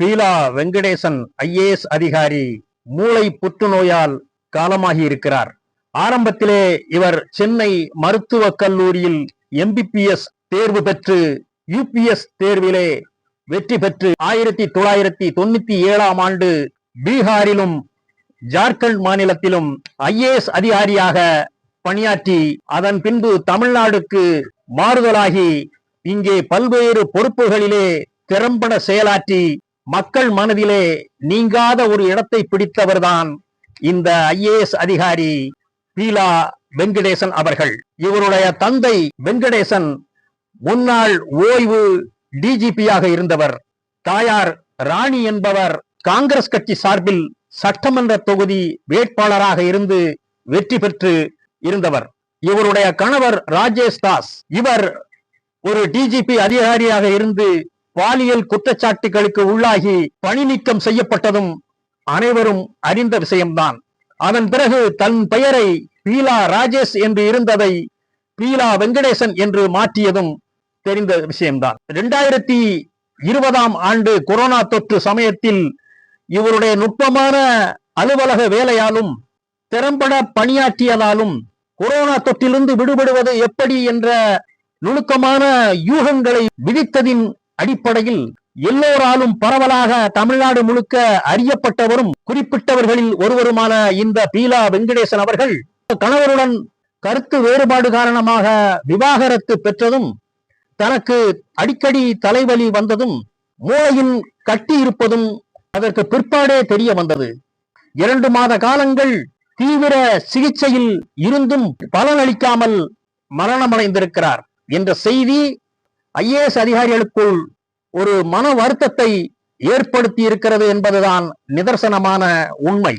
Beela Venkatesan IAS அதிகாரி மூளை புற்றுநோயால் காலமாகி இருக்கிறார். ஆரம்பத்திலே இவர் சென்னை மருத்துவக் கல்லூரியில் எம்பிபிஎஸ் தேர்வு பெற்று யூபிஎஸ் தேர்விலே வெற்றி பெற்று ஆயிரத்தி தொள்ளாயிரத்தி தொண்ணூத்தி ஏழாம் ஆண்டு பீகாரிலும் ஜார்க்கண்ட் மாநிலத்திலும் ஐஏஎஸ் அதிகாரியாக பணியாற்றி அதன் பின்பு தமிழ்நாடுக்கு மாறுதலாகி இங்கே பல்வேறு பொறுப்புகளிலே திறம்பட செயலாற்றி மக்கள் மனதிலே நீங்காத ஒரு இடத்தை பிடித்தவர்தான் இந்த ஐஏஎஸ் அதிகாரி பீலா வெங்கடேசன் அவர்கள். இவருடைய தந்தை வெங்கடேசன் முன்னாள் ஓய்வு டிஜிபியாக இருந்தவர். தாயார் ராணி என்பவர் காங்கிரஸ் கட்சி சார்பில் சட்டமன்ற தொகுதி வேட்பாளராக இருந்து வெற்றி பெற்று இருந்தவர். இவருடைய கணவர் ராஜேஷ் தாஸ். இவர் ஒரு டிஜிபி அதிகாரியாக இருந்து பாலியல் குற்றச்சாட்டுகளுக்கு உள்ளாகி பணி நீக்கம் செய்யப்பட்டதும் அனைவரும் அறிந்த விஷயம்தான். அதன் பிறகு தன் பெயரை பீலா ராஜேஷ் என்று இருந்ததை பீலா வெங்கடேசன் என்று மாற்றியதும் தெரிந்த விஷயம்தான். இரண்டாயிரத்தி இருபதாம் ஆண்டு கொரோனா தொற்று சமயத்தில் இவருடைய நுட்பமான அலுவலக வேலையாலும் திறம்பட பணியாற்றியதாலும் கொரோனா தொற்றிலிருந்து விடுபடுவது எப்படி என்ற நுணுக்கமான யூகங்களை விதித்ததின் அடிப்படையில் எல்லோராலும் பரவலாக தமிழ்நாடு முழுக்க அறியப்பட்டவரும் குறிப்பிட்டவர்களில் ஒருவருமான இந்த பீலா வெங்கடேசன் அவர்கள் கணவருடன் கருத்து வேறுபாடு காரணமாக விவாகரத்து பெற்றதும் தனக்கு அடிக்கடி தலைவலி வந்ததும் மூளையின் கட்டி இருப்பதும் அதற்கு பிற்பாடே தெரிய வந்தது. இரண்டு மாத காலங்கள் தீவிர சிகிச்சையில் இருந்தும் பலனளிக்காமல் மரணமடைந்திருக்கிறார் என்ற செய்தி ஐஏஎஸ் அதிகாரிகளுக்குள் ஒரு மன வருத்தத்தை ஏற்படுத்தி இருக்கிறது என்பதுதான் நிதர்சனமான உண்மை.